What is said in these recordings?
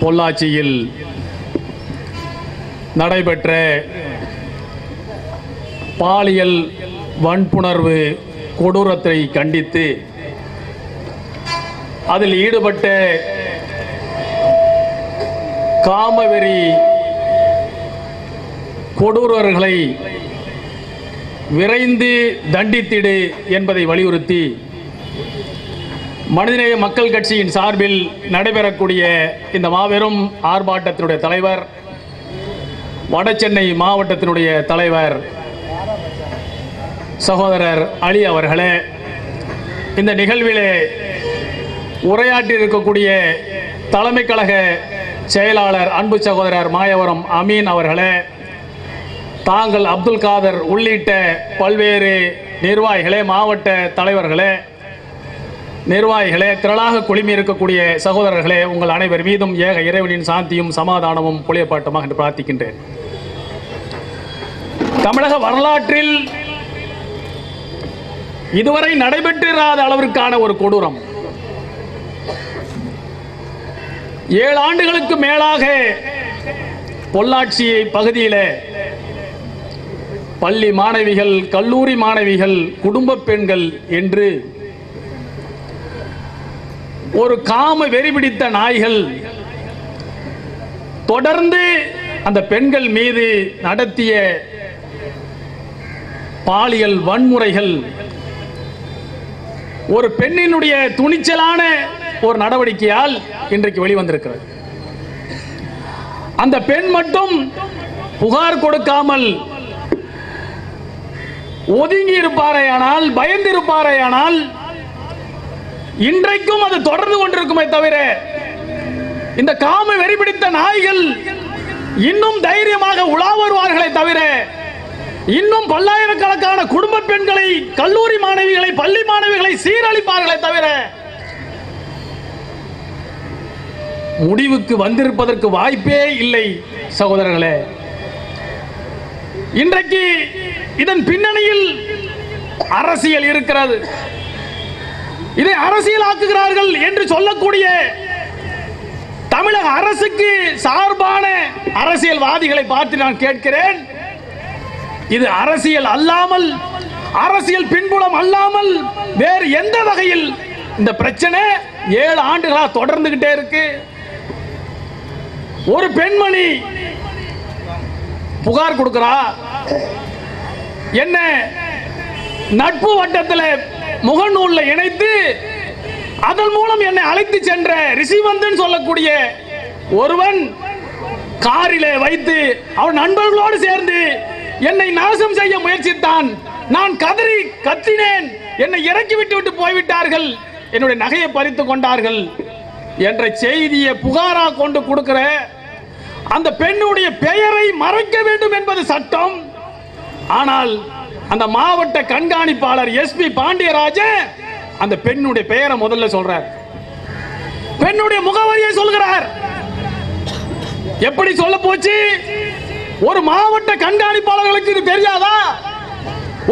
பொள்ளாச்சியில் நடைபெற்ற பாலியல் வன்புணர்வு கொடூரத்தை கண்டித்து அதில் ஈடுபட்ட காமவெறி கொடூரர்களை விரைந்து தண்டித்திடு என்பதை வலியுறுத்தி மனிதநேய மக்கள் கட்சியின் சார்பில் நடைபெறக்கூடிய இந்த மாபெரும் ஆர்ப்பாட்டத்தினுடைய தலைவர் வடசென்னை மாவட்டத்தினுடைய தலைவர் சகோதரர் அலி அவர்களே இந்த நிகழ்விலே உரையாற்றி இருக்கக்கூடிய தலைமை கழக செயலாளர் அன்பு சகோதரர் மாயவரம் அமீன் அவர்களே தாங்கள் அப்துல் காதர் உள்ளிட்ட பல்வேறு நிர்வாகிகளே மாவட்ட தலைவர்களே நிர்வாகிகளே திரளாக குழுமி இருக்கக்கூடிய சகோதரர்களே உங்கள் அனைவர் மீதும் ஏக இறைவனின் சாந்தியும் சமாதானமும் புளியப்பாட்டுமாக என்று பிரார்த்திக்கின்றேன். தமிழக வரலாற்றில் இதுவரை நடைபெற்றிராத அளவிற்கான ஒரு கொடூரம். ஏழு ஆண்டுகளுக்கு மேலாக பொள்ளாச்சி பகுதியில் பள்ளி மாணவிகள் கல்லூரி மாணவிகள் குடும்ப பெண்கள் என்று ஒரு காம வெறி பிடித்த நாய்கள் தொடர்ந்து அந்த பெண்கள் மீது நடத்திய பாலியல் வன்முறைகள் ஒரு பெண்ணினுடைய துணிச்சலான ஒரு நடவடிக்கையால் இன்றைக்கு வெளிவந்திருக்கிறது. அந்த பெண் மட்டும் புகார் கொடுக்காமல் ஒதுங்கி இருப்பாரேயானால் பயந்து இருப்பாரேயானால் இன்றைக்கும் அது தொடர்ந்து கொண்டிருக்குமே தவிர இந்த காம வெறி பிடித்த நாய்கள் இன்னும் தைரியமாக உலா வருவார்களே தவிர இன்னும் பல்லாயிரக்கணக்கான குடும்ப பெண்களை கல்லூரி மாணவிகளை பள்ளி மாணவிகளை சீரழிப்பார்களே தவிர முடிவுக்கு வந்திருப்பதற்கு வாய்ப்பே இல்லை சகோதரர்களே. இன்றைக்கு இதன் பின்னணியில் அரசியல் இருக்கிறது. இதை அரசியலாக்குகிறார்கள் என்று சொல்லக்கூடிய தமிழக அரசுக்கு சார்பான அரசியல்வாதிகளை பார்த்து நான் கேட்கிறேன். இது அரசியல் அல்லாமல் அரசியல் பின்புலம் அல்லாமல் வேறு எந்த வகையில் இந்த பிரச்சனை ஏழு ஆண்டுகளாக தொடர்ந்துகிட்டே இருக்கு. ஒரு பெண்மணி புகார் கொடுக்கிறா. என்ன? நட்பு வட்டத்தில் முகநூல்ல இணைத்து அதன் மூலம் என்னை அழைத்து சென்ற ரிஷிவந்தன் சொல்லக்கூடிய ஒருவன் காரிலே வைத்து அவன் நண்பர்களோடு சேர்ந்து என்னை நாசம் செய்ய முயற்சித்தான். நான் கதறி கத்தினேன். என்னை இறக்கி விட்டு விட்டு போய்விட்டார்கள். என்னுடைய நகையை பறித்து கொண்டார்கள். என்ற செய்தியை புகாரா கொண்டு கொடுக்கிற அந்த பெண்ணுடைய பெயரை மறைக்க வேண்டும் என்பது சட்டம். ஆனால் அந்த மாவட்ட கண்காணிப்பாளர் எஸ்பி பாண்டியராஜன் அந்த பெண்ணுடைய பெயரை முதல்ல சொல்றார். பெண்ணுடைய முகவரியை சொல்கிறார். எப்படி சொல்ல போச்சு? ஒரு மாவட்ட கண்காணிப்பாளர்களுக்கு இது தெரியாதா?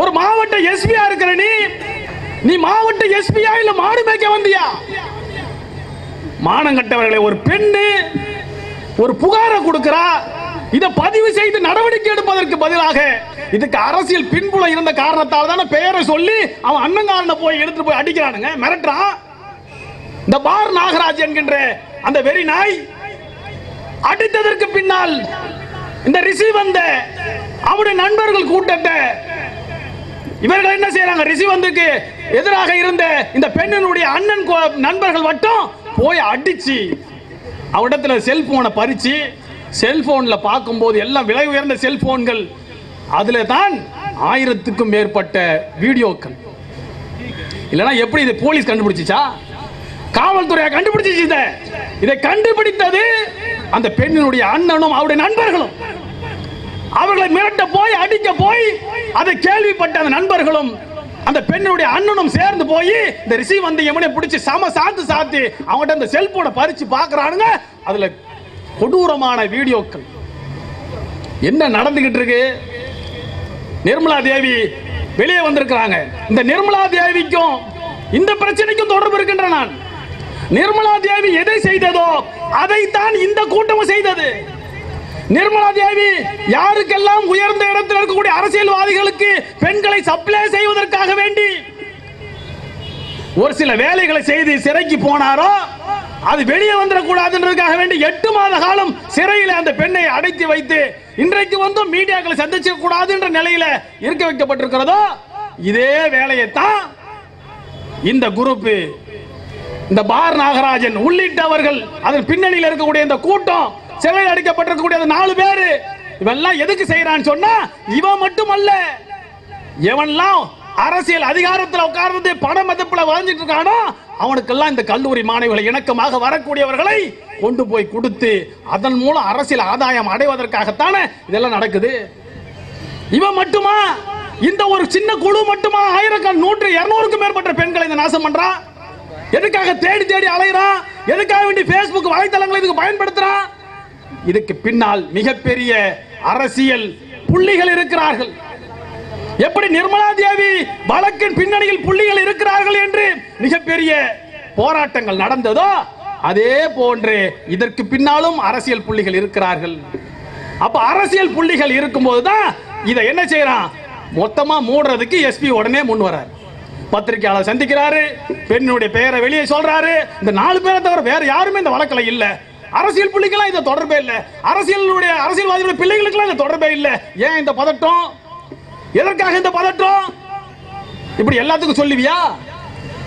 ஒரு மாவட்ட எஸ்பியா இருக்கிற நீ நீ மாவட்ட எஸ்பியா இல்ல மாடு மேய்க்க வந்தியா? மானங்கட்டவர்களை ஒரு பெண்ணு ஒரு புகாரை கொடுக்கிறா. இதை பதிவு செய்து நடவடிக்கை எடுப்பதற்கு பதிலாக இதுக்கு அரசியல் பின்புலம் இருந்த காரணத்தால் தானே பெயரை சொல்லி அவன் அண்ணங்காரனை போய் எடுத்து போய் அடிக்கிறானுங்க. மிரட்டுறான். இந்த பார் நாகராஜ் என்கின்ற அந்த வெறி நாய் அடித்ததற்கு பின்னால் இந்த ரிஷி வந்த அவருடைய நண்பர்கள் கூட்டத்தை இவர்கள் என்ன செய்யறாங்க? ரிஷிவந்துக்கு எதிராக இருந்த இந்த பெண்ணினுடைய அண்ணன் கோ- நண்பர்கள் மட்டும் போய் அடிச்சு அவரிடத்துல செல்போனை பறிச்சு செல்போன்ல பார்க்கும்போது எல்லாம் விலை உயர்ந்த செல்போன்கள் அதுல தான் ஆயிரத்துக்கும் மேற்பட்ட வீடியோக்கள். இல்லைன்னா எப்படி இதை போலீஸ் கண்டுபிடிச்சிச்சா? காவல்துறையா கண்டுபிடிச்சிச்சு இதை. இதை கண்டுபிடித்தது அந்த பெண்ணினுடைய அண்ணனும் அவருடைய நண்பர்களும். அவர்களை மிரட்ட போய் அடிக்க போய் அதை கேள்விப்பட்ட அந்த நண்பர்களும் அந்த பெண்ணுடைய அண்ணனும் சேர்ந்து போய் இந்த ரிசி வந்த எவனை பிடிச்சி சம சாத்து சாத்தி அவங்கள்ட்ட அந்த செல்போனை பறிச்சு பார்க்குறானுங்க அதில் கொடூரமான வீடியோக்கள். என்ன நடந்துகிட்டு இருக்கு? நிர்மலா தேவி வெளியே வந்திருக்கிறாங்க. இந்த நிர்மலா தேவிக்கும் இந்த பிரச்சனைக்கும் தொடர்பு இருக்கின்ற நான். நிர்மலா தேவி எதை செய்ததோ அதைத்தான் இந்த கூட்டமும் செய்தது. நிர்மலா தேவி யாருக்கெல்லாம் உயர்ந்த இடத்தில் இருக்கக்கூடிய அரசியல்வாதிகளுக்கு பெண்களை சப்ளை செய்வதற்காக வேண்டி ஒரு சில வேலைகளை செய்து சிறைக்கு போனாரோ அது வெளியே வந்துடக்கூடாதுன்றதுக்காக வேண்டி எட்டு மாத காலம் சிறையில் அந்த பெண்ணை அடைத்து வைத்து இன்றைக்கு வந்து மீடியாக்களை சந்திக்க கூடாதுன்ற நிலையில இருக்க வைக்கப்பட்டிருக்கிறதோ இதே வேலையைத்தான் இந்த குரூப் இந்த பார் நாகராஜன் உள்ளிட்டவர்கள் அதன் பின்னணியில் இருக்கக்கூடிய இந்த கூட்டம் சிறையில் அடைக்கப்பட்டிருக்கக்கூடிய அந்த நாலு பேரு இவெல்லாம் எதுக்கு செய்யறான்னு சொன்னா இவன் மட்டுமல்ல. எவன்லாம் அரசியல் அதிகாரத்தில் உட்கார்ந்து பண மதிப்புல வாழ்ந்துட்டு இருக்கானோ அவனுக்கெல்லாம் இந்த கல்லூரி மாணவிகளை இணக்கமாக வரக்கூடியவர்களை கொண்டு போய் கொடுத்து அதன் மூலம் அரசியல் ஆதாயம் அடைவதற்காகத்தானே இதெல்லாம் நடக்குது. இவன் மட்டுமா? இந்த ஒரு சின்ன குழு மட்டுமா? ஆயிரக்கால் நூற்று இருநூறுக்கும் மேற்பட்ட பெண்களை இந்த நாசம் பண்றான் எதுக்காக தேடி தேடி அலைகிறான் எதுக்காக வேண்டி பேஸ்புக் வலைத்தளங்களை இதுக்கு பயன்படுத்துறான் இதுக்கு பின்னால் மிகப்பெரிய அரசியல் புள்ளிகள் இருக்கிறார்கள். எப்படி நிர்மலா தேவி வழக்கின் பின்னணியில் புள்ளிகள் இருக்கிறார்கள் என்று மிகப்பெரிய போராட்டங்கள் நடந்ததோ அதே போன்று இதற்கு பின்னாலும் அரசியல் புள்ளிகள் இருக்கிறார்கள். அப்ப அரசியல் புள்ளிகள் இருக்கும்போது தான் இதை என்ன செய்யறான்? மொத்தமா மூடுறதுக்கு எஸ்பி உடனே முன் வரார் பத்திரிகையாளர் சந்திக்கிறாரு பெண்ணுடைய பெயரை வெளியே சொல்றாரு. இந்த நாலு பேரை தவிர வேற யாருமே இந்த வழக்கில் இல்ல. அரசியல் புள்ளிக்கெல்லாம் இந்த தொடர்பே இல்லை. அரசியலுடைய அரசியல்வாதிகளுடைய பிள்ளைகளுக்கெல்லாம் இந்த தொடர்பே இல்லை. ஏன் இந்த பதட்டம்? எதற்காக இந்த பதட்டம் இப்படி எல்லாத்துக்கும் சொல்லுவியா?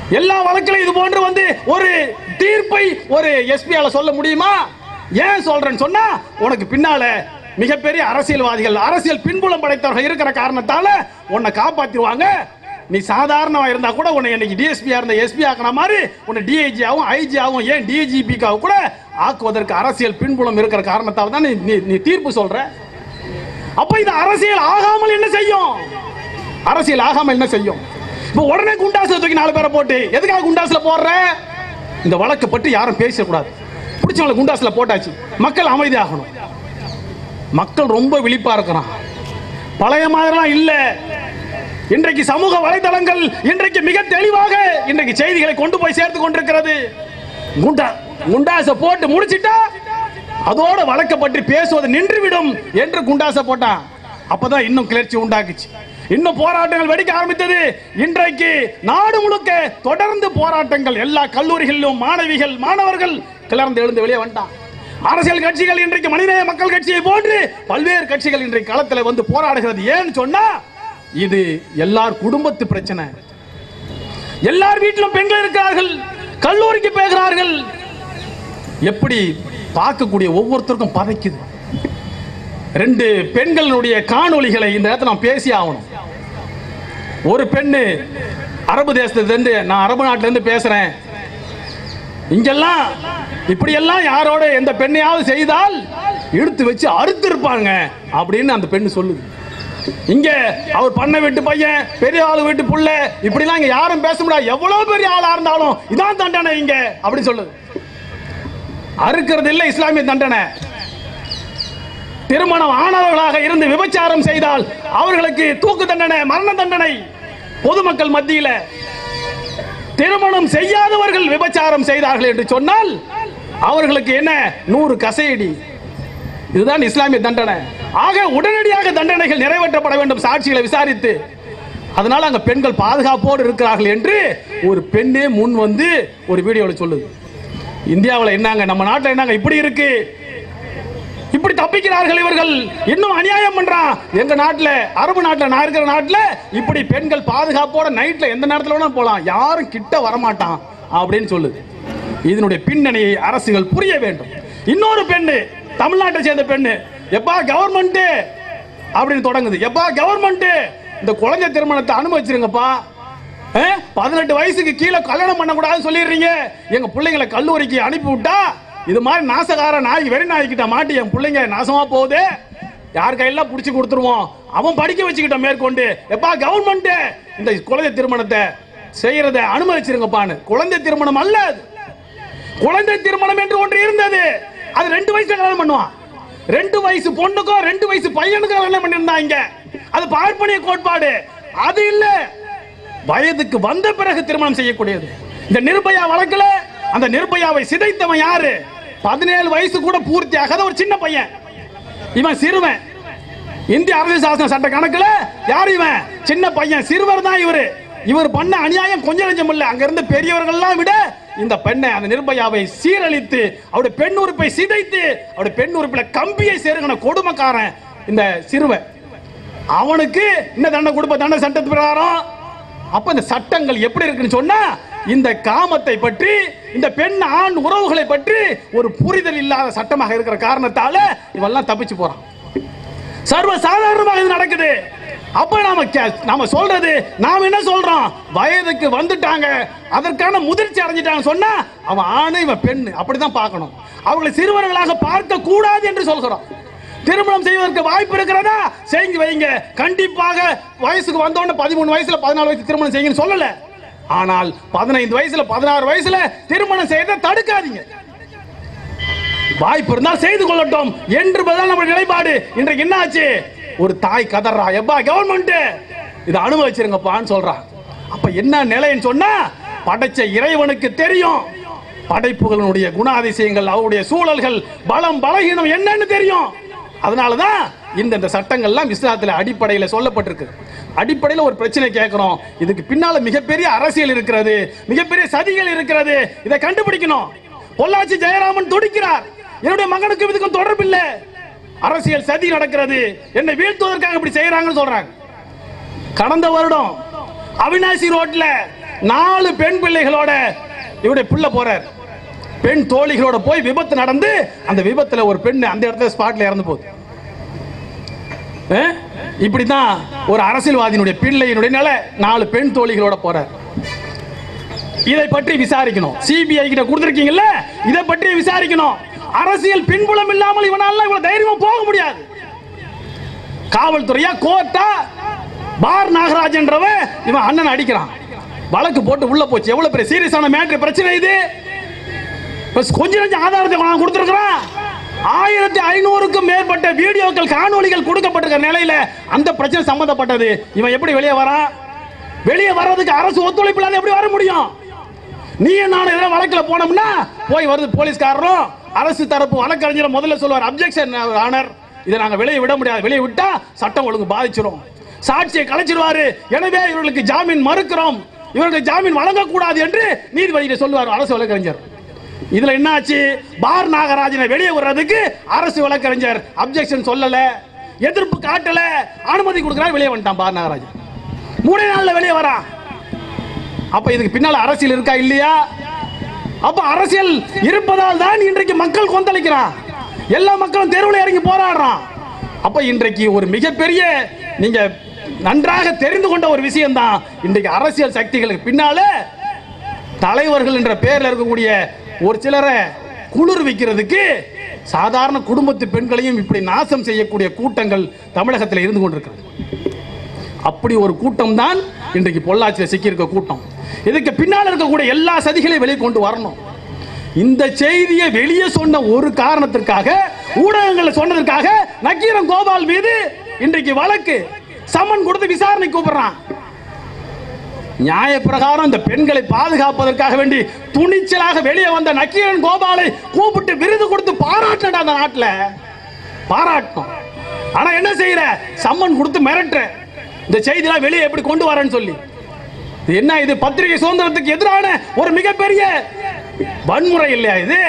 எல்லா வழக்கிலும் இது போன்று வந்து ஒரு தீர்ப்பை ஒரு எஸ்பியால சொல்ல முடியுமா? ஏன் சொல்றேன்னு சொன்னா உனக்கு பின்னால மிகப்பெரிய அரசியல்வாதிகள் அரசியல் பின்புலம் படைத்தவர்கள் இருக்கிற காரணத்தால உன்னை காப்பாத்திடுவாங்க. நீ சாதாரணமா இருந்தா கூட உன்னை இன்னைக்கு டிஎஸ்பியா இருந்த எஸ்பி ஆக்கின மாதிரி உன்னை டிஐஜி ஆகும் ஐஜி ஆகும் ஏன் டிஜிபிக்காக கூட ஆக்குவதற்கு அரசியல் பின்புலம் இருக்கிற காரணத்தால தான் நீ- நீ நீ தீர்ப்பு சொல்ற? அப்ப இது அரசியல் ஆகாமல் என்ன செய்யும்? அரசியல் ஆகாமல் என்ன செய்யும்? இப்போ உடனே குண்டாசில் தூக்கி நாலு பேரை போட்டு எதுக்காக குண்டாசில் போடுற? இந்த வழக்கு பற்றி யாரும் பேசக்கூடாது. பிடிச்சவங்களை குண்டாசில் போட்டாச்சு. மக்கள் அமைதியாகணும். மக்கள் ரொம்ப விழிப்பாக இருக்கிறான். பழைய மாதிரிலாம் இல்லை. இன்றைக்கு சமூக வலைதளங்கள் இன்றைக்கு மிக தெளிவாக இன்றைக்கு செய்திகளை கொண்டு போய் சேர்த்து கொண்டிருக்கிறது. குண்டா குண்டாசை போட்டு முடிச்சிட்டா அதோட வழக்க பற்றி பேசுவது நின்றுவிடும் என்று குண்டாச போட்டான் அப்பதான் இன்னும் கிளர்ச்சி உண்டாக்குச்சு. இன்னும் போராட்டங்கள் வெடிக்க ஆரம்பித்தது. இன்றைக்கு நாடு முழுக்க தொடர்ந்து போராட்டங்கள் எல்லா கல்லூரிகளிலும் மாணவிகள் மாணவர்கள் கிளர்ந்து எழுந்து வெளியே வந்தான் அரசியல் கட்சிகள் இன்றைக்கு மனிதநேய மக்கள் கட்சியை போன்று பல்வேறு கட்சிகள் இன்றைக்கு களத்தில் வந்து போராடுகிறது. ஏன்னு சொன்னா இது எல்லார் குடும்பத்து பிரச்சனை. எல்லார் வீட்டிலும் பெண்கள் இருக்கிறார்கள் கல்லூரிக்கு பேசுகிறார்கள் எப்படி பார்க்கக்கூடிய ஒவ்வொருத்தருக்கும் பதைக்குது ரெண்டு பெண்களுடைய காணொளிகளை இந்த இடத்துல நான் பேசி ஆகணும். ஒரு பெண்ணு அரபு தேசத்துலேருந்து நான் அரபு நாட்டுல இருந்து பேசுறேன். இங்கெல்லாம் இப்படியெல்லாம் யாரோட எந்த பெண்ணையாவது செய்தால் இழுத்து வச்சு அறுத்து இருப்பாங்க அப்படின்னு அந்த பெண்ணு சொல்லுது. இங்க அவர் பண்ண வீட்டு பையன் பெரிய ஆள் வீட்டு புள்ள இப்படிலாம் இங்க யாரும் பேச முடியாது. எவ்வளவு பெரிய ஆளா இருந்தாலும் இதான் தண்டனை இங்க அப்படி சொல்லுது. அறுக்கிறது இல்லை இஸ்லாமிய தண்டனை. திருமணம் ஆனவர்களாக இருந்து விபச்சாரம் செய்தால் அவர்களுக்கு தூக்கு தண்டனை மரண தண்டனை பொதுமக்கள் மத்தியில. திருமணம் செய்யாதவர்கள் விபச்சாரம் செய்தார்கள் என்று சொன்னால் அவர்களுக்கு என்ன? நூறு கசையடி. இதுதான் இஸ்லாமிய தண்டனை. ஆக உடனடியாக தண்டனைகள் நிறைவேற்றப்பட வேண்டும் சாட்சிகளை விசாரித்து. அதனால் அங்க பெண்கள் பாதுகாப்போடு இருக்கிறார்கள் என்று ஒரு பெண்ணே முன் வந்து ஒரு வீடியோவில் சொல்லுது. இந்தியாவில் என்னங்க? நம்ம நாட்டில் என்னங்க? இப்படி இருக்கு. இப்படி தப்பிக்கிறார்கள் இவர்கள். இன்னும் அநியாயம் பண்றான் எங்க நாட்டில் அரபு நாட்டில் நான் இருக்கிற நாட்டில் இப்படி பெண்கள் பாதுகாப்போட நைட்ல எந்த நேரத்தில் வேணா போகலாம் யாரும் கிட்ட வரமாட்டான் அப்படின்னு சொல்லுது. இதனுடைய பின்னணியை அரசுகள் புரிய வேண்டும். இன்னொரு பெண்ணு தமிழ்நாட்டை சேர்ந்த பெண்ணு. எப்பா கவர்மெண்ட் அப்படின்னு தொடங்குது. எப்பா கவர்மெண்ட் இந்த குழந்தை திருமணத்தை அனுமதிச்சிருங்கப்பா. பதினெட்டு வயசுக்கு கீழே கல்யாணம் பண்ணக்கூடாதுன்னு சொல்லிடுறீங்க. எங்க பிள்ளைங்களை கல்லூரிக்கு அனுப்பி விட்டா இது மாதிரி நாசகார நாய் வெறி நாய்கிட்ட மாட்டி என் பிள்ளைங்க நாசமா போகுது. யார் கையில புடிச்சு கொடுத்துருவோம். அவன் படிக்க வச்சுக்கிட்ட மேற்கொண்டு எப்பா கவர்மெண்ட் இந்த குழந்தை திருமணத்தை செய்யறத அனுமதிச்சிருங்கப்பான்னு. குழந்தை திருமணம் அல்ல குழந்தை திருமணம் என்று ஒன்று இருந்தது. அது ரெண்டு வயசுல கல்யாணம் பண்ணுவான். ரெண்டு வயசு பொண்ணுக்கும் ரெண்டு வயசு பையனுக்கும் கல்யாணம் பண்ணியிருந்தாங்க. அது பார்ப்பனிய கோட்பாடு. அது இல்லை. வயதுக்கு வந்த பிறகு திருமணம் செய்யக்கூடியது. இந்த நிர்பயா வழக்குல அந்த நிர்பயாவை சிதைத்தவன் யாரு? பதினேழு வயசு கூட பூர்த்தி ஆகாத ஒரு சின்ன பையன். இவன் சிறுவன். இந்திய அரசியல் சாசன சட்ட கணக்குல யார் இவன்? சின்ன பையன். சிறுவர் தான் இவரு. இவர் பண்ண அநியாயம் கொஞ்சம் நெஞ்சம் இல்லை. அங்க இருந்த பெரியவர்கள்லாம் விட இந்த பெண்ணை அந்த நிர்பயாவை சீரழித்து அவருடைய பெண் உறுப்பை சிதைத்து அவருடைய பெண் உறுப்பில் கம்பியை செருகின கொடுமைக்காரன் இந்த சிறுவன். அவனுக்கு இந்த தண்டை கொடுப்ப தண்டை சட்டத்து பிரகாரம் அப்ப இந்த சட்டங்கள் எப்படி இருக்குன்னு சொன்னா இந்த காமத்தை பற்றி இந்த பெண் ஆண் உறவுகளை பற்றி ஒரு புரிதல் இல்லாத சட்டமாக இருக்கிற காரணத்தால இவெல்லாம் தப்பிச்சு போறான். சர்வ சாதாரணமாக இது நடக்குது. அப்ப நாம கே- நாம சொல்றது நாம என்ன சொல்றோம்? வயதுக்கு வந்துட்டாங்க. அதற்கான முதிர்ச்சி அடைஞ்சிட்டாங்க சொன்னா அவன் ஆணு இவன் பெண் அப்படிதான் பார்க்கணும். அவர்களை சிறுவர்களாக பார்க்க கூடாது என்று சொல்கிறோம். திருமணம் செய்வதற்கு வாய்ப்பு இருக்கிறதா? செய்து வைங்க கண்டிப்பாக வயசுக்கு வந்தோடனே பதிமூணு வயசுல பதினாலு வயசு திருமணம் செய்யுன்னு சொல்லல. ஆனால் பதினைந்து வயசுல பதினாறு வயசுல திருமணம் செய்யறதை தடுக்காதீங்க. வாய்ப்பு இருந்தால் செய்து கொள்ளட்டும் என்று பதில் நம்ம நிலைப்பாடு. இன்றைக்கு என்ன ஆச்சு ஒரு தாய் கதறா. எப்பா கவர்மெண்ட் இதை அனுபவிச்சிருங்கப்பான்னு சொல்றான் அப்ப என்ன நிலைன்னு சொன்னா படைச்ச இறைவனுக்கு தெரியும். படைப்புகளுடைய குணாதிசயங்கள் அவருடைய சூழல்கள் பலம் பலகீனம் என்னன்னு தெரியும். அதனாலதான் இந்த இந்த சட்டங்கள்லாம் இஸ்லாத்தில் அடிப்படையில் சொல்லப்பட்டிருக்கு. அடிப்படையில் ஒரு பிரச்சனை கேட்குறோம் இதுக்கு பின்னால் மிகப்பெரிய அரசியல் இருக்கிறது மிகப்பெரிய சதிகள் இருக்கிறது. இதை கண்டுபிடிக்கணும். பொள்ளாச்சி ஜெயராமன் துடிக்கிறார். என்னுடைய மகனுக்கும் இதுக்கும் தொடர்பு இல்லை. அரசியல் சதி நடக்கிறது. என்னை வீழ்த்துவதற்காக இப்படி செய்யறாங்கன்னு சொல்றாங்க. கடந்த வருடம் அவினாசி ரோட்ல நாலு பெண் பிள்ளைகளோட இவருடைய பிள்ளை போறார். பெண் தோழிகளோட போய் விபத்து நடந்து அந்த விபத்துல ஒரு பெண் அந்த இடத்துல ஸ்பாட்ல இறந்து போகுது. இப்படிதான் ஒரு அரசியல்வாதியினுடைய பிள்ளையினுடைய நிலை நாலு பெண் தோழிகளோட போறார். இதை பற்றி விசாரிக்கணும். சிபிஐ கிட்ட கொடுத்துருக்கீங்கல்ல? இதை பற்றி விசாரிக்கணும். அரசியல் பின்புலம் இல்லாமல் இவனால இவ்வளவு தைரியமா போக முடியாது. காவல்துறையா கோர்ட்டா? பார் நாகராஜ் என்றவன் இவன் அண்ணன் அடிக்கிறான். வழக்கு போட்டு உள்ள போச்சு. எவ்வளவு பெரிய சீரியஸான மேட்ரு பிரச்சனை இது. கொஞ்ச நஞ்சம் ஆதாரத்தை நான் கொடுத்துருக்கிறேன். ஆயிரத்தி ஐநூறுக்கும் மேற்பட்ட வீடியோக்கள் காணொளிகள் கொடுக்கப்பட்டிருக்க நிலையில அந்த பிரச்சனை சம்பந்தப்பட்டது. இவன் எப்படி வெளியே வரான் வெளியே வர்றதுக்கு அரசு ஒத்துழைப்பு இல்லாத எப்படி வர முடியும்? நீ நான் எதாவது வழக்கில் போனோம்னா போய் வருது போலீஸ்காரரும் அரசு தரப்பு வழக்கறிஞர் முதல்ல சொல்லுவார் அப்ஜெக்ஷன் ஆனர் இதை நாங்கள் வெளியே விட முடியாது. வெளியே விட்டா சட்டம் ஒழுங்கு பாதிச்சிரும். சாட்சியை கலைச்சிருவாரு. எனவே இவர்களுக்கு ஜாமீன் மறுக்கிறோம். இவர்களுக்கு ஜாமீன் வழங்கக்கூடாது என்று நீதிபதியிட்ட சொல்லுவார் அரசு வழக்கறிஞர். இதுல என்ன ஆச்சு பார் நாகராஜனை வெளியே விடுறதுக்கு அரசு வழக்கறிஞர் அப்செக்ஷன் சொல்லல எதிர்ப்பு காட்டல அனுமதி கொடுக்கறா வெளியே வந்துட்டான் பார் நாகராஜன். மூணே நாள்ல வெளியே வரான். அப்ப இதுக்கு பின்னால அரசியல் இருக்கா இல்லையா? அப்ப அரசியல் இருப்பதால் தான் இன்றைக்கு மக்கள் கொந்தளிக்கிறான். எல்லா மக்களும் தெருவில் இறங்கி போராடுறான். அப்ப இன்றைக்கு ஒரு மிகப்பெரிய நீங்க நன்றாக தெரிந்து கொண்ட ஒரு விஷயம் தான் இன்றைக்கு அரசியல் சக்திகளுக்கு பின்னால தலைவர்கள் என்ற பெயரில் இருக்கக்கூடிய ஒரு சிலரை குளிர் வைக்கிறதுக்கு சாதாரண குடும்பத்து பெண்களையும் இப்படி நாசம் செய்யக்கூடிய கூட்டங்கள் தமிழகத்தில் இருந்து கொண்டிருக்கிறது. அப்படி ஒரு கூட்டம் தான் இன்றைக்கு பொள்ளாச்சியில் சிக்கியிருக்க கூட்டம். இதுக்கு பின்னால் இருக்கக்கூடிய எல்லா சதிகளையும் வெளியே கொண்டு வரணும். இந்த செய்தியை வெளியே சொன்ன ஒரு காரணத்திற்காக ஊடகங்களை சொன்னதற்காக நக்கீரன் கோபால் மீது இன்றைக்கு வழக்கு. சமன் கொடுத்து விசாரணை கூப்பிடுறான். நியாய பிரகாரம் இந்த பெண்களை பாதுகாப்பதற்காக வேண்டி துணிச்சலாக வெளியே வந்த நக்கீரன் கோபாலை கூப்பிட்டு விருது கொடுத்து பாராட்டடா அந்த நாட்டில். பாராட்டணும் ஆனா என்ன செய்யற? சம்மன் கொடுத்து மிரட்டுற. இந்த செய்திலாம் வெளியே எப்படி கொண்டு வரேன்னு சொல்லி. என்ன இது? பத்திரிகை சுதந்திரத்துக்கு எதிரான ஒரு மிகப்பெரிய வன்முறை இல்லையா இது?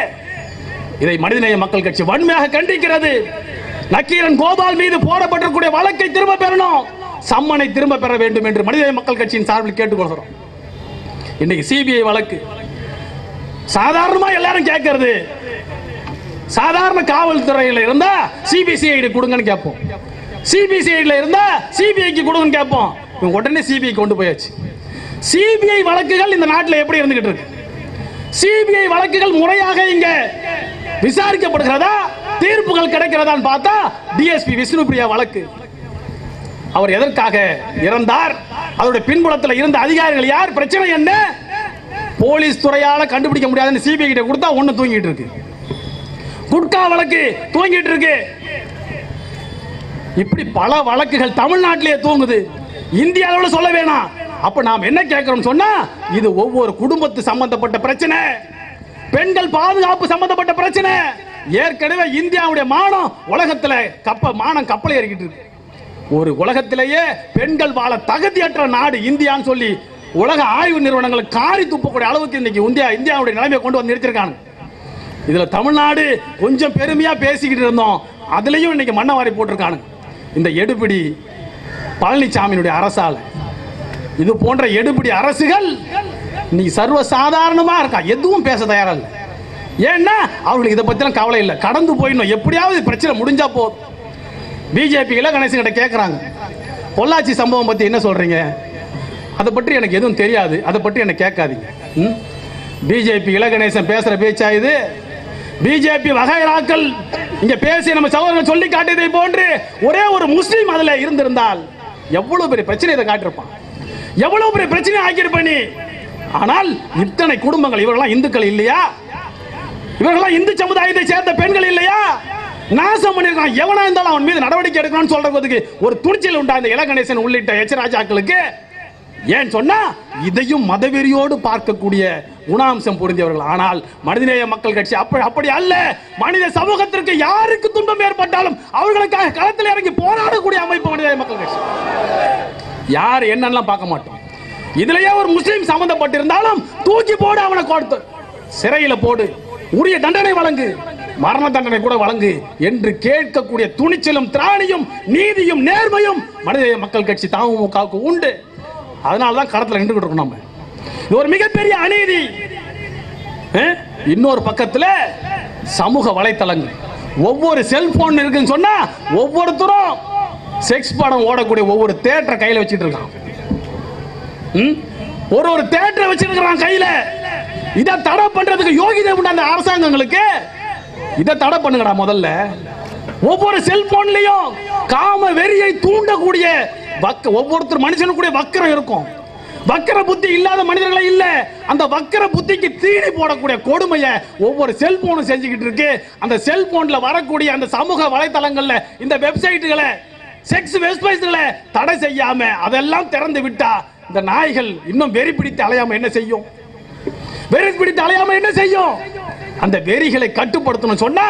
இதை மனிதநேய மக்கள் கட்சி வன்மையாக கண்டிக்கிறது. நக்கீரன் கோபால் மீது போடப்பட்டிருக்கூடிய வழக்கை திரும்ப பெறணும். சம்மனை திரும்ப பெற வேண்டும் என்று மனித மக்கள் கட்சியின் சார்பில் கேட்டுக்கொள்கிறோம். இன்னைக்கு சிபிஐ வழக்கு. சாதாரணமா எல்லாரும் கேட்கறது. சாதாரண காவல்துறையில் இருந்தா சிபிசிஐடி கொடுங்கன்னு கேட்போம். சிபிசிஐடியில் இருந்தா சிபிஐக்கு கொடுங்கன்னு கேட்போம். இவங்க உடனே சிபிஐ கொண்டு போயாச்சு. சிபிஐ வழக்குகள் இந்த நாட்டில் எப்படி இருந்துகிட்டு இருக்கு? சிபிஐ வழக்குகள் முறையாக இங்க விசாரிக்கப்படுகிறதா? தீர்ப்புகள் கிடைக்கிறதான்னு பார்த்தா டிஎஸ்பி விஷ்ணுபிரியா வழக்கு. அவர் எதற்காக இறந்தார்? அவருடைய பின்புலத்தில் இருந்த அதிகாரிகள் யார்? பிரச்சனை என்ன? போலீஸ் துறையால் கண்டுபிடிக்க முடியாதுன்னு சிபிஐ கிட்ட கொடுத்தா ஒன்று தூங்கிட்டு இருக்கு. குட்கா வழக்கு தூங்கிட்டு இருக்கு. இப்படி பல வழக்குகள் தமிழ்நாட்டிலேயே தூங்குது. இந்திய அளவில் சொல்ல வேணாம். அப்ப நாம் என்ன கேட்கிறோம் சொன்னா இது ஒவ்வொரு குடும்பத்து சம்பந்தப்பட்ட பிரச்சனை. பெண்கள் பாதுகாப்பு சம்பந்தப்பட்ட பிரச்சனை. ஏற்கனவே இந்தியாவுடைய மானம் உலகத்துல கப்ப மானம் கப்பலை ஏறிக்கிட்டு இருக்கு. ஒரு உலகத்திலேயே பெண்கள் வாழ தகுதியற்ற நாடு இந்தியான்னு சொல்லி உலக ஆய்வு நிறுவனங்களை காரி துப்பக்கூடிய அளவுக்கு இன்னைக்கு இந்தியா இந்தியாவுடைய நிலைமையை கொண்டு வந்து நிறுத்திருக்காங்க இதில் தமிழ்நாடு கொஞ்சம் பெருமையாக பேசிக்கிட்டு இருந்தோம். அதுலேயும் இன்னைக்கு மண்ணை வாரி போட்டிருக்கானு இந்த எடுபிடி பழனிசாமியினுடைய அரசால். இது போன்ற எடுபிடி அரசுகள் இன்னைக்கு சர்வ சாதாரணமாக இருக்கா? எதுவும் பேச தயாரில்லை ஏன்னா அவர்களுக்கு இதை பற்றிலாம் கவலை இல்லை. கடந்து போயிடணும். எப்படியாவது பிரச்சனை முடிஞ்சா போதும். பிஜேபி கணேசன் கிட்ட கேட்குறாங்க பொள்ளாச்சி சம்பவம் பற்றி என்ன சொல்கிறீங்க அதை பற்றி எனக்கு எதுவும் தெரியாது. அதை பற்றி எனக்கு கேட்காதீங்க. ம்? பிஜேபி இலகணேசன் பேசுகிற பேச்சா இது? பிஜேபி வகைராக்கள் இங்கே பேசி நம்ம சகோதரர்கள் சொல்லி காட்டியதை போன்று ஒரே ஒரு முஸ்லீம் அதில் இருந்திருந்தால் எவ்வளோ பெரிய பிரச்சனை இதை காட்டியிருப்பான். எவ்வளோ பெரிய பிரச்சனை ஆக்கியிருப்ப நீ? ஆனால் இத்தனை குடும்பங்கள் இவர்கள்லாம் இந்துக்கள் இல்லையா? இவர்கள்லாம் இந்து சமுதாயத்தை சேர்ந்த பெண்கள் இல்லையா? நாசம் பண்ணிருக்கான் எவனா இருந்தாலும் அவன் மீது நடவடிக்கை எடுக்கணும்னு சொல்றதுக்கு ஒரு துணிச்சல் உண்டா இந்த இளகணேசன் உள்ளிட்ட எச் ராஜாக்களுக்கு ஏன் சொன்னா இதையும் மதவெறியோடு பார்க்கக்கூடிய குணாம்சம் பொருந்தியவர்கள். ஆனால் மனிதநேய மக்கள் கட்சி அப்படி அப்படி அல்ல. மனித சமூகத்திற்கு யாருக்கு துன்பம் ஏற்பட்டாலும் அவர்களுக்காக களத்தில் இறங்கி போராடக்கூடிய அமைப்பு மனிதநேய மக்கள் கட்சி. யார் என்னெல்லாம் பார்க்க மாட்டோம். இதுலயே ஒரு முஸ்லீம் சம்பந்தப்பட்டிருந்தாலும் தூக்கி போடு அவனை கொடுத்து சிறையில போடு. உரிய தண்டனை வழங்கு. மரண தண்டனை கூட வழங்கு என்று கேட்கக்கூடிய துணிச்சலும் திராணியும் நீதியும் நேர்மையும் மனித மக்கள் கட்சி தமுகவுக்கு உண்டு. அதனால தான் களத்தில் நின்றுகிட்டு இருக்கோம் நம்ம இது ஒரு மிகப்பெரிய அநீதி. இன்னொரு பக்கத்தில் சமூக வலைத்தளங்கள். ஒவ்வொரு செல்போன் இருக்குன்னு சொன்னா ஒவ்வொருத்தரும் செக்ஸ் படம் ஓடக்கூடிய ஒவ்வொரு தேட்டரை கையில் வச்சுட்டு இருக்கான். ம்? ஒரு ஒரு தேட்டரை வச்சிருக்கிறான் கையில. இதை தடை பண்றதுக்கு யோகிதை உண்டு அந்த அரசாங்கங்களுக்கு? இதை தடை பண்ணுங்கடா முதல்ல. ஒவ்வொரு செல்போன்லயும் காம வெறியை தூண்டக்கூடிய வக்க ஒவ்வொருத்தர் மனுஷனுக்குடைய வக்கரம் இருக்கும். வக்கர புத்தி இல்லாத மனிதர்களே இல்ல. அந்த வக்கர புத்திக்கு தீனி போடக்கூடிய கொடுமையை ஒவ்வொரு செல்போனும் செஞ்சுக்கிட்டு இருக்கு. அந்த செல்போன்ல வரக்கூடிய அந்த சமூக வலைத்தளங்கள்ல இந்த வெப்சைட்டுகளை செக்ஸ் வெப்சைட்களை தடை செய்யாம அதெல்லாம் திறந்து விட்டா இந்த நாய்கள் இன்னும் வெறி பிடித்து அலையாம என்ன செய்யும்? வெறி பிடித்து அலையாம என்ன செய்யும்? அந்த வெறிகளை கட்டுப்படுத்தணும் சொன்னா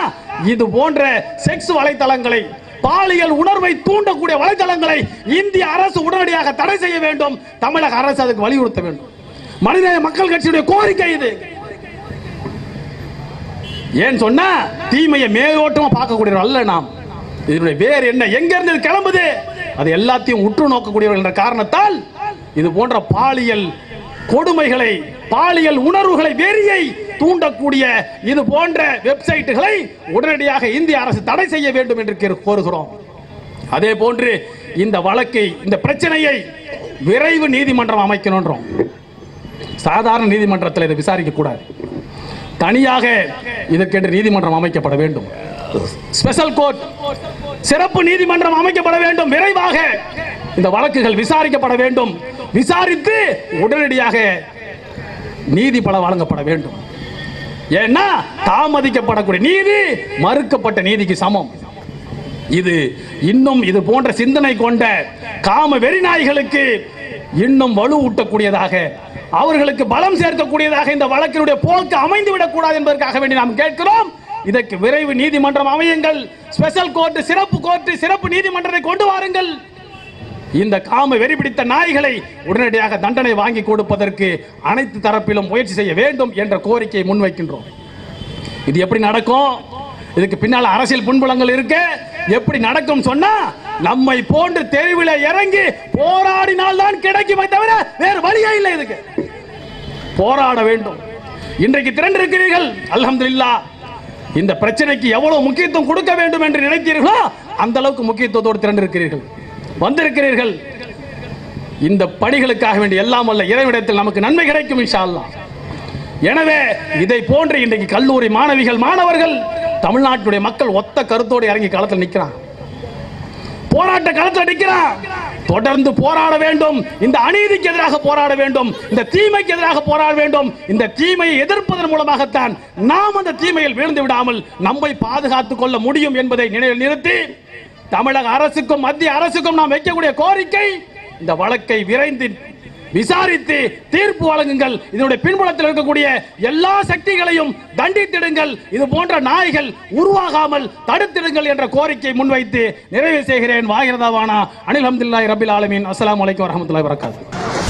இது போன்ற செக்ஸ் வலைத்தளங்களை பாலியல் உணர்வை தூண்டக்கூடிய வலைத்தளங்களை இந்திய அரசு உடனடியாக தடை செய்ய வேண்டும். தமிழக அரசு அதுக்கு வலியுறுத்த வேண்டும். மனிதநேய மக்கள் கட்சியுடைய கோரிக்கை இது. ஏன் சொன்னா தீமையை மேலோட்டமா பார்க்கக்கூடியவர் அல்ல நாம். இதனுடைய வேறு என்ன? எங்க இருந்து கிளம்புது? அது எல்லாத்தையும் உற்று நோக்கக்கூடியவர்கள் என்ற காரணத்தால் இது போன்ற பாலியல் கொடுமைகளை பாலியல் உணர்வுகளை வெறியை தூண்டக்கூடிய இது போன்ற வெப்சைட்டுகளை உடனடியாக இந்திய அரசு தடை செய்ய வேண்டும் என்று கே- கோருகிறோம். அதே போன்று இந்த வழக்கை இந்த பிரச்சனையை விரைவு நீதிமன்றம் அமைக்கணுன்றோம் சாதாரண நீதிமன்றத்தில் இதை விசாரிக்க கூடாது தனியாக இதற்கென்று நீதிமன்றம் அமைக்கப்பட வேண்டும். ஸ்பெஷல் கோர்ட் சிறப்பு நீதிமன்றம் அமைக்கப்பட வேண்டும். விரைவாக இந்த வழக்குகள் விசாரிக்கப்பட வேண்டும். விசாரித்து உடனடியாக நீதி பல வழங்கப்பட வேண்டும். ஏன்னா தாமதிக்கப்படக்கூடிய நீதி மறுக்கப்பட்ட நீதிக்கு சமம். இது இன்னும் இது போன்ற சிந்தனை கொண்ட காம வெறிநாய்களுக்கு இன்னும் வலு ஊட்டக்கூடியதாக அவர்களுக்கு பலம் சேர்க்கக்கூடியதாக இந்த வழக்கினுடைய போக்கு அமைந்து விடக்கூடாது என்பதற்காக வேண்டி நாம் கேட்கிறோம். இதற்கு விரைவு நீதிமன்றம் அமையுங்கள். ஸ்பெஷல் கோர்ட் சிறப்பு கோர்ட் சிறப்பு நீதிமன்றத்தை கொண்டு வாருங்கள். இந்த காம வெறி பிடித்த நாய்களை உடனடியாக தண்டனை வாங்கி கொடுப்பதற்கு அனைத்து தரப்பிலும் முயற்சி செய்ய வேண்டும் என்ற கோரிக்கையை முன்வைக்கின்றோம். இது எப்படி நடக்கும்? இதுக்கு பின்னால் அரசியல் புண்புலங்கள் இருக்கு. எப்படி நடக்கும் சொன்னா நம்மை போன்று தெருவில் இறங்கி போராடினால் தான் கிடைக்குமே தவிர வேறு வழியே இல்லை இதுக்கு. போராட வேண்டும். இன்றைக்கு திரண்டு இருக்கிறீர்கள் அல்ஹம்துலில்லாஹ் இந்த பிரச்சனைக்கு எவ்வளவு முக்கியத்துவம் கொடுக்க வேண்டும் என்று நினைத்தீர்களோ அந்த அளவுக்கு முக்கியத்துவத்தோடு திரண்டிருக்கிறீர்கள். வந்திருக்கிறீர்கள். இந்த பணிகளுக்காக வேண்டிய எல்லாம் அல்ல இறைவிடத்தில் நமக்கு நன்மை கிடைக்கும் இன்ஷா அல்லாஹ் எனவே இதை போன்று இன்றைக்கு கல்லூரி மாணவிகள் மாணவர்கள் தமிழ்நாட்டுடைய மக்கள் ஒத்த கருத்தோடு இறங்கி களத்தில் நிற்கிறான் போராட்ட களத்தில் நிற்கிறான் தொடர்ந்து போராட வேண்டும். இந்த அநீதிக்கு எதிராக போராட வேண்டும். இந்த தீமைக்கு எதிராக போராட வேண்டும். இந்த தீமையை எதிர்ப்பதன் மூலமாகத்தான் நாம் அந்த தீமையில் வீழ்ந்து விடாமல் நம்மை பாதுகாத்துக் கொள்ள முடியும் என்பதை நினைவில் நிறுத்தி தமிழக அரசுக்கும் மத்திய அரசுக்கும் நாம் வைக்கக்கூடிய கோரிக்கை இந்த வழக்கை விரைந்து விசாரித்து தீர்ப்பு வழங்குங்கள். இதனுடைய பின்புலத்தில் இருக்கக்கூடிய எல்லா சக்திகளையும் தண்டித்திடுங்கள். இது போன்ற நாய்கள் உருவாகாமல் தடுத்திடுங்கள் என்ற கோரிக்கை முன்வைத்து நிறைவு செய்கிறேன். வாகிரதாவானா அனில் அஹமதுல்லாய் ரபில் ஆலமின். அஸ்லாம் வலைக்கம் வரமத்துல வரகாத்து